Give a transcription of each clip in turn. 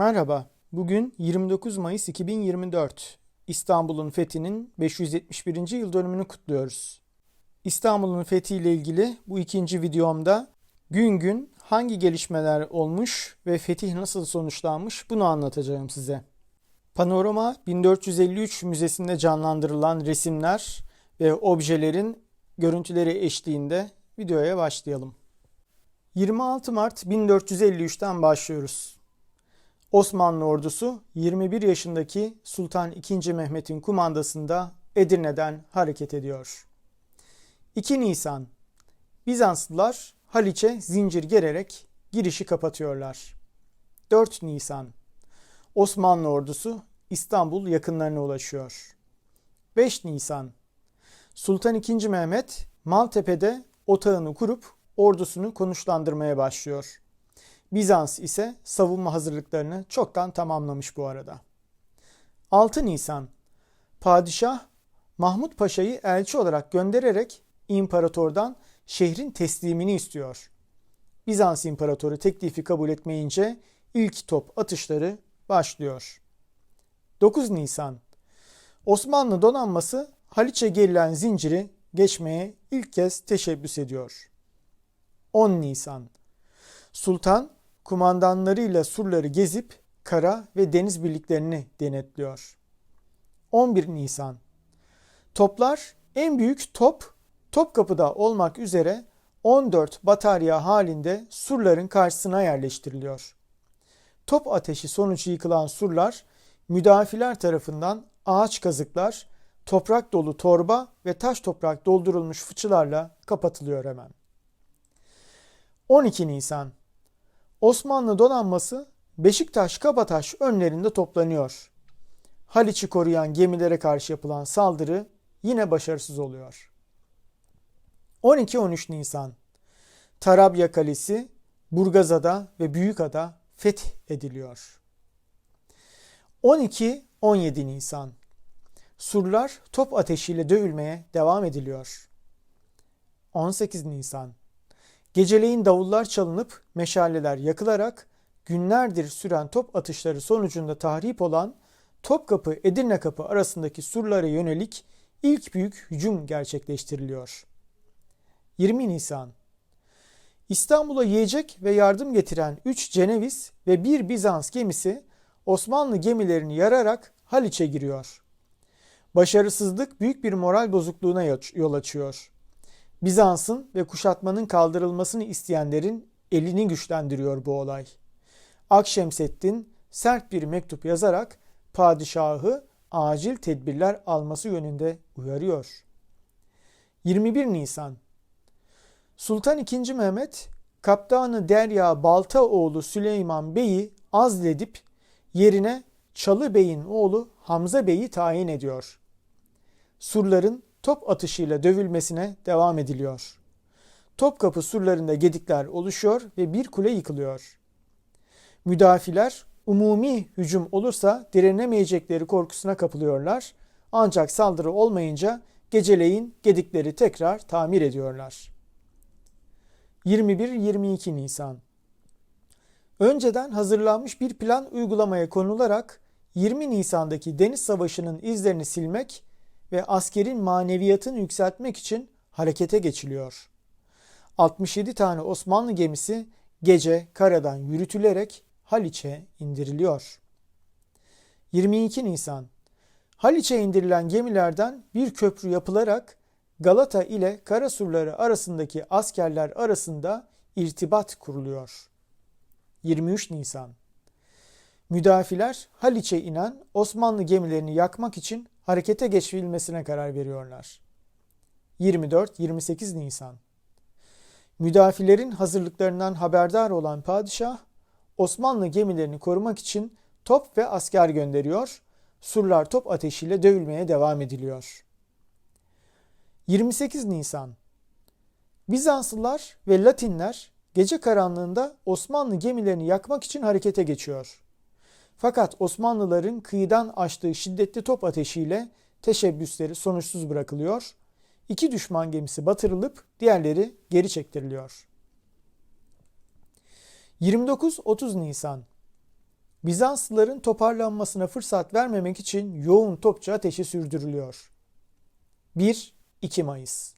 Merhaba. Bugün 29 Mayıs 2024. İstanbul'un fethinin 571. yıl dönümünü kutluyoruz. İstanbul'un fethiyle ilgili bu ikinci videomda gün gün hangi gelişmeler olmuş ve fetih nasıl sonuçlanmış bunu anlatacağım size. Panorama 1453 Müzesi'nde canlandırılan resimler ve objelerin görüntüleri eşliğinde videoya başlayalım. 26 Mart 1453'ten başlıyoruz. Osmanlı ordusu 21 yaşındaki Sultan II. Mehmet'in kumandasında Edirne'den hareket ediyor. 2 Nisan Bizanslılar Haliç'e zincir gererek girişi kapatıyorlar. 4 Nisan Osmanlı ordusu İstanbul yakınlarına ulaşıyor. 5 Nisan Sultan II. Mehmet Maltepe'de otağını kurup ordusunu konuşlandırmaya başlıyor. Bizans ise savunma hazırlıklarını çoktan tamamlamış bu arada. 6 Nisan Padişah Mahmut Paşa'yı elçi olarak göndererek imparatordan şehrin teslimini istiyor. Bizans imparatoru teklifi kabul etmeyince ilk top atışları başlıyor. 9 Nisan Osmanlı donanması Haliç'e gerilen zinciri geçmeye ilk kez teşebbüs ediyor. 10 Nisan Sultan kumandanlarıyla surları gezip kara ve deniz birliklerini denetliyor. 11 Nisan Toplar en büyük top Topkapı'da olmak üzere 14 batarya halinde surların karşısına yerleştiriliyor. Top ateşi sonucu yıkılan surlar müdafiler tarafından ağaç kazıklar, toprak dolu torba ve taş toprak doldurulmuş fıçılarla kapatılıyor hemen. 12 Nisan Osmanlı donanması Beşiktaş Kabataş önlerinde toplanıyor. Haliç'i koruyan gemilere karşı yapılan saldırı yine başarısız oluyor. 12-13 Nisan Tarabya Kalesi, Burgazada ve Büyükada feth ediliyor. 12-17 Nisan Surlar top ateşiyle dövülmeye devam ediliyor. 18 Nisan Geceleyin davullar çalınıp meşaleler yakılarak günlerdir süren top atışları sonucunda tahrip olan Topkapı Edirne Kapı arasındaki surlara yönelik ilk büyük hücum gerçekleştiriliyor. 20 Nisan İstanbul'a yiyecek ve yardım getiren 3 Ceneviz ve 1 Bizans gemisi Osmanlı gemilerini yararak Haliç'e giriyor. Başarısızlık büyük bir moral bozukluğuna yol açıyor. Bizans'ın ve kuşatmanın kaldırılmasını isteyenlerin elini güçlendiriyor bu olay. Akşemseddin sert bir mektup yazarak padişahı acil tedbirler alması yönünde uyarıyor. 21 Nisan Sultan II. Mehmet Kaptanı Derya Baltaoğlu Süleyman Bey'i azledip yerine Çalı Bey'in oğlu Hamza Bey'i tayin ediyor. Surların top atışıyla dövülmesine devam ediliyor. Topkapı surlarında gedikler oluşuyor ve bir kule yıkılıyor. Müdafiler umumi hücum olursa direnemeyecekleri korkusuna kapılıyorlar. Ancak saldırı olmayınca geceleyin gedikleri tekrar tamir ediyorlar. 21-22 Nisan Önceden hazırlanmış bir plan uygulamaya konularak 20 Nisan'daki Deniz Savaşı'nın izlerini silmek ve askerin maneviyatını yükseltmek için harekete geçiliyor. 67 tane Osmanlı gemisi gece karadan yürütülerek Haliç'e indiriliyor. 22 Nisan Haliç'e indirilen gemilerden bir köprü yapılarak Galata ile Karasurları arasındaki askerler arasında irtibat kuruluyor. 23 Nisan Müdafiler Haliç'e inen Osmanlı gemilerini yakmak için harekete geçirilmesine karar veriyorlar. 24-28 Nisan Müdafilerin hazırlıklarından haberdar olan padişah, Osmanlı gemilerini korumak için top ve asker gönderiyor, surlar top ateşiyle dövülmeye devam ediliyor. 28 Nisan Bizanslılar ve Latinler gece karanlığında Osmanlı gemilerini yakmak için harekete geçiyor. Fakat Osmanlıların kıyıdan açtığı şiddetli top ateşiyle teşebbüsleri sonuçsuz bırakılıyor. İki düşman gemisi batırılıp diğerleri geri çektiriliyor. 29-30 Nisan Bizanslıların toparlanmasına fırsat vermemek için yoğun topçu ateşi sürdürülüyor. 1-2 Mayıs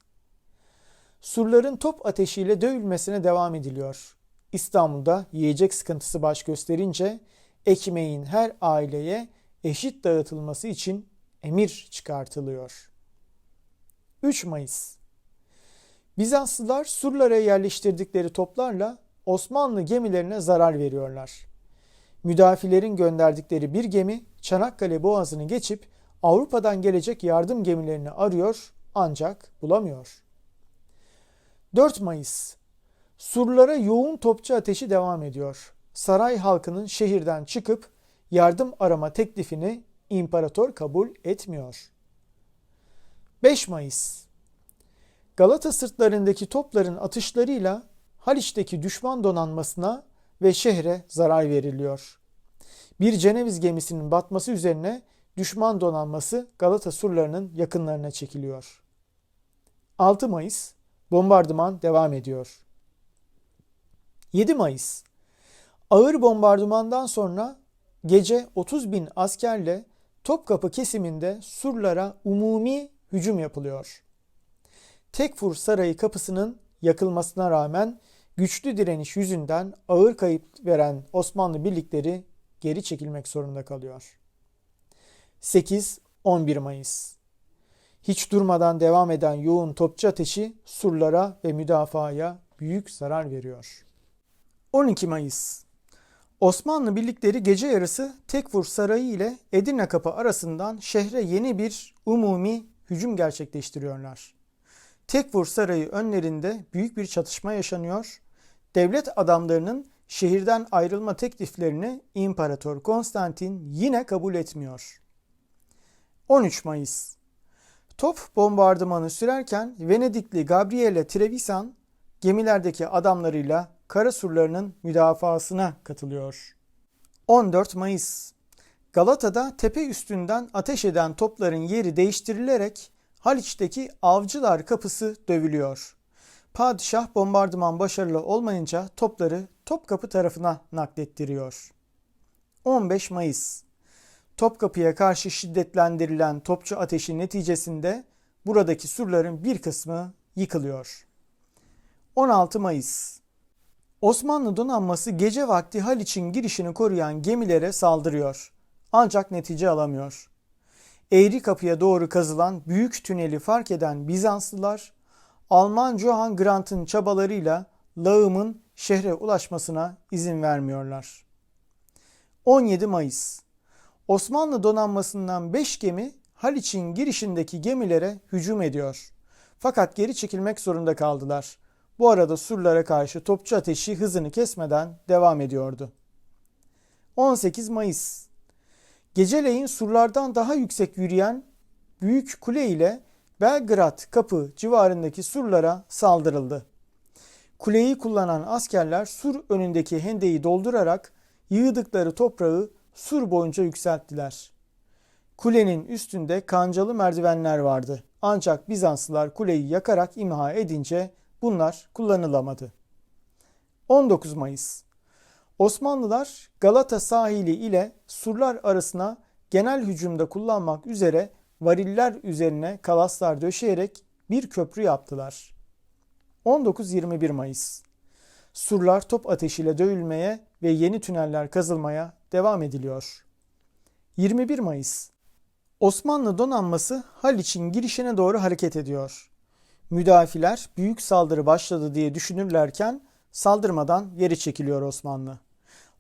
Surların top ateşiyle dövülmesine devam ediliyor. İstanbul'da yiyecek sıkıntısı baş gösterince ekmeğin her aileye eşit dağıtılması için emir çıkartılıyor. 3 Mayıs Bizanslılar surlara yerleştirdikleri toplarla Osmanlı gemilerine zarar veriyorlar. Müdafilerin gönderdikleri bir gemi Çanakkale Boğazı'nı geçip Avrupa'dan gelecek yardım gemilerini arıyor ancak bulamıyor. 4 Mayıs Surlara yoğun topçu ateşi devam ediyor. Saray halkının şehirden çıkıp yardım arama teklifini imparator kabul etmiyor. 5 Mayıs Galata sırtlarındaki topların atışlarıyla Haliç'teki düşman donanmasına ve şehre zarar veriliyor. Bir Ceneviz gemisinin batması üzerine düşman donanması Galata surlarının yakınlarına çekiliyor. 6 Mayıs bombardıman devam ediyor. 7 Mayıs Ağır bombardımandan sonra gece 30 bin askerle Topkapı kesiminde surlara umumi hücum yapılıyor. Tekfur Sarayı kapısının yakılmasına rağmen güçlü direniş yüzünden ağır kayıp veren Osmanlı birlikleri geri çekilmek zorunda kalıyor. 8-11 Mayıs Hiç durmadan devam eden yoğun topçu ateşi surlara ve müdafaya büyük zarar veriyor. 12 Mayıs Osmanlı birlikleri gece yarısı Tekfur Sarayı ile Edirne Kapı arasından şehre yeni bir umumi hücum gerçekleştiriyorlar. Tekfur Sarayı önlerinde büyük bir çatışma yaşanıyor. Devlet adamlarının şehirden ayrılma tekliflerini İmparator Konstantin yine kabul etmiyor. 13 Mayıs Top bombardımanı sürerken Venedikli Gabriele Trevisan gemilerdeki adamlarıyla kara surlarının müdafasına katılıyor. 14 Mayıs Galata'da tepe üstünden ateş eden topların yeri değiştirilerek Haliç'teki avcılar kapısı dövülüyor. Padişah bombardıman başarılı olmayınca topları Topkapı tarafına naklettiriyor. 15 Mayıs Topkapı'ya karşı şiddetlendirilen topçu ateşi neticesinde buradaki surların bir kısmı yıkılıyor. 16 Mayıs Osmanlı donanması gece vakti Haliç'in girişini koruyan gemilere saldırıyor. Ancak netice alamıyor. Eğri kapıya doğru kazılan büyük tüneli fark eden Bizanslılar, Alman Johann Grant'ın çabalarıyla lağımın şehre ulaşmasına izin vermiyorlar. 17 Mayıs Osmanlı donanmasından 5 gemi Haliç'in girişindeki gemilere hücum ediyor. Fakat geri çekilmek zorunda kaldılar. Bu arada surlara karşı topçu ateşi hızını kesmeden devam ediyordu. 18 Mayıs Geceleyin surlardan daha yüksek yürüyen büyük kule ile Belgrad kapı civarındaki surlara saldırıldı. Kuleyi kullanan askerler sur önündeki hendeyi doldurarak yığdıkları toprağı sur boyunca yükselttiler. Kulenin üstünde kancalı merdivenler vardı. Ancak Bizanslılar kuleyi yakarak imha edince bunlar kullanılamadı. 19 Mayıs Osmanlılar Galata sahili ile surlar arasına genel hücumda kullanmak üzere variller üzerine kalaslar döşeyerek bir köprü yaptılar. 19-21 Mayıs Surlar top ateşiyle dövülmeye ve yeni tüneller kazılmaya devam ediliyor. 21 Mayıs Osmanlı donanması Haliç'in girişine doğru hareket ediyor. Müdafiler büyük saldırı başladı diye düşünürlerken saldırmadan geri çekiliyor Osmanlı.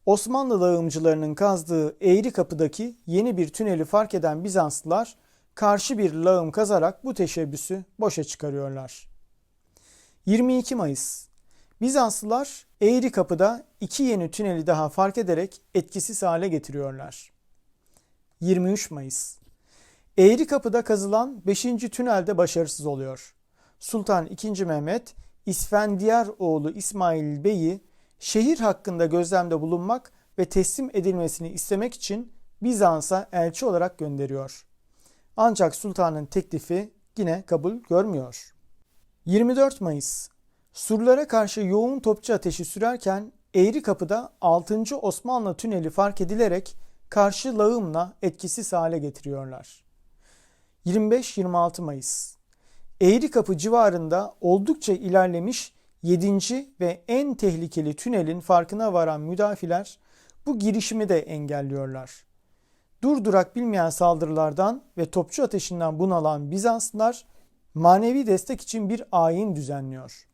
Osmanlı lağımcılarının kazdığı Eğri Kapı'daki yeni bir tüneli fark eden Bizanslılar karşı bir lağım kazarak bu teşebbüsü boşa çıkarıyorlar. 22 Mayıs Bizanslılar Eğri Kapı'da iki yeni tüneli daha fark ederek etkisiz hale getiriyorlar. 23 Mayıs Eğri Kapı'da kazılan 5. tünelde başarısız oluyor. Sultan II. Mehmet İsfendiyar oğlu İsmail Bey'i şehir hakkında gözlemde bulunmak ve teslim edilmesini istemek için Bizans'a elçi olarak gönderiyor. Ancak sultanın teklifi yine kabul görmüyor. 24 Mayıs Surlara karşı yoğun topçu ateşi sürerken Eğri Kapı'da 6. Osmanlı tüneli fark edilerek karşı lağımla etkisiz hale getiriyorlar. 25-26 Mayıs Eğri Kapı civarında oldukça ilerlemiş 7. ve en tehlikeli tünelin farkına varan müdafiler bu girişimi de engelliyorlar. Durdurak bilmeyen saldırılardan ve topçu ateşinden bunalan Bizanslılar manevi destek için bir ayin düzenliyor.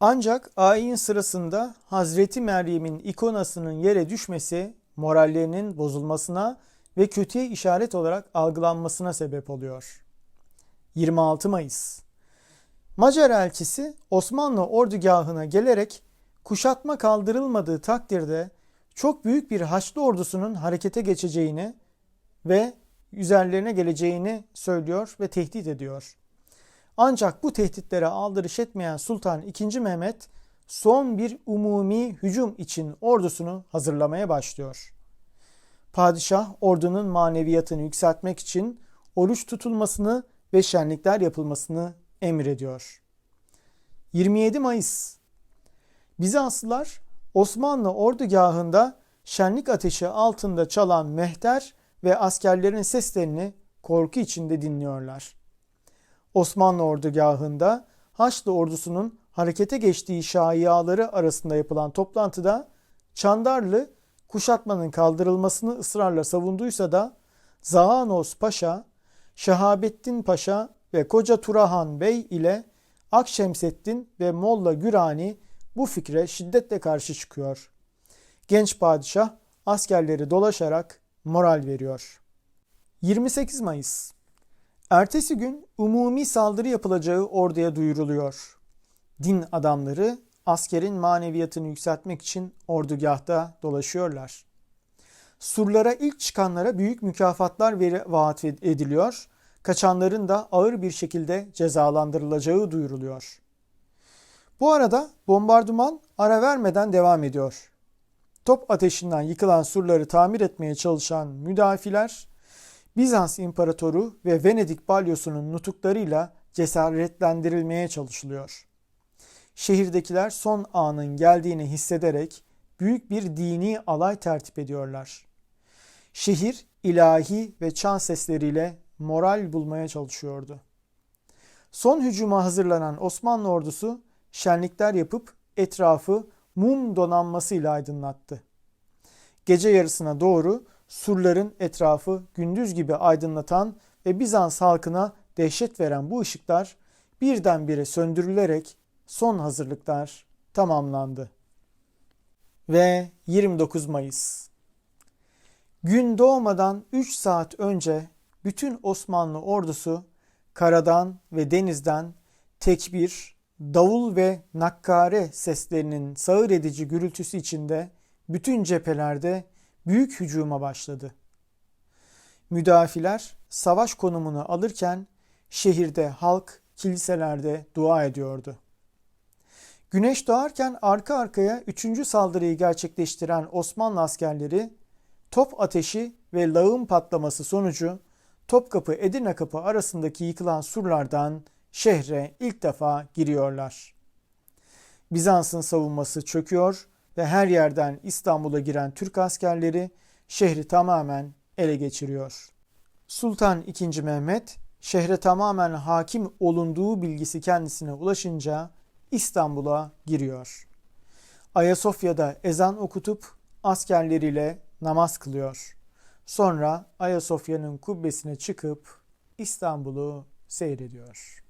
Ancak ayin sırasında Hazreti Meryem'in ikonasının yere düşmesi morallerinin bozulmasına ve kötüye işaret olarak algılanmasına sebep oluyor. 26 Mayıs Macar elçisi Osmanlı ordugahına gelerek kuşatma kaldırılmadığı takdirde çok büyük bir Haçlı ordusunun harekete geçeceğini ve üzerlerine geleceğini söylüyor ve tehdit ediyor. Ancak bu tehditlere aldırış etmeyen Sultan II. Mehmet son bir umumi hücum için ordusunu hazırlamaya başlıyor. Padişah ordunun maneviyatını yükseltmek için oruç tutulmasını ve şenlikler yapılmasını emrediyor. 27 Mayıs Bizanslılar Osmanlı ordugahında şenlik ateşi altında çalan mehter ve askerlerin seslerini korku içinde dinliyorlar. Osmanlı ordugahında Haçlı ordusunun harekete geçtiği şaiyaları arasında yapılan toplantıda Çandarlı kuşatmanın kaldırılmasını ısrarla savunduysa da Zahanos Paşa, Şehabettin Paşa ve Koca Turahan Bey ile Akşemseddin ve Molla Gürani bu fikre şiddetle karşı çıkıyor. Genç padişah askerleri dolaşarak moral veriyor. 28 Mayıs Ertesi gün umumi saldırı yapılacağı orduya duyuruluyor. Din adamları askerin maneviyatını yükseltmek için ordugahta dolaşıyorlar. Surlara ilk çıkanlara büyük mükafatlar veri vaat ediliyor. Kaçanların da ağır bir şekilde cezalandırılacağı duyuruluyor. Bu arada bombardıman ara vermeden devam ediyor. Top ateşinden yıkılan surları tamir etmeye çalışan müdafiler Bizans İmparatoru ve Venedik balyosunun nutuklarıyla cesaretlendirilmeye çalışılıyor. Şehirdekiler son anın geldiğini hissederek büyük bir dini alay tertip ediyorlar. Şehir ilahi ve çan sesleriyle moral bulmaya çalışıyordu. Son hücuma hazırlanan Osmanlı ordusu şenlikler yapıp etrafı mum donanmasıyla aydınlattı. Gece yarısına doğru surların etrafı gündüz gibi aydınlatan ve Bizans halkına dehşet veren bu ışıklar birdenbire söndürülerek son hazırlıklar tamamlandı. Ve 29 Mayıs Gün doğmadan 3 saat önce bütün Osmanlı ordusu karadan ve denizden tekbir, davul ve nakkare seslerinin sağır edici gürültüsü içinde bütün cephelerde büyük hücuma başladı. Müdafiler savaş konumunu alırken şehirde halk kiliselerde dua ediyordu. Güneş doğarken arka arkaya üçüncü saldırıyı gerçekleştiren Osmanlı askerleri top ateşi ve lağım patlaması sonucu Topkapı Edirne Kapı arasındaki yıkılan surlardan şehre ilk defa giriyorlar. Bizans'ın savunması çöküyor ve her yerden İstanbul'a giren Türk askerleri şehri tamamen ele geçiriyor. Sultan II. Mehmet şehre tamamen hakim olunduğu bilgisi kendisine ulaşınca İstanbul'a giriyor. Ayasofya'da ezan okutup askerleriyle namaz kılıyor. Sonra Ayasofya'nın kubbesine çıkıp İstanbul'u seyrediyor.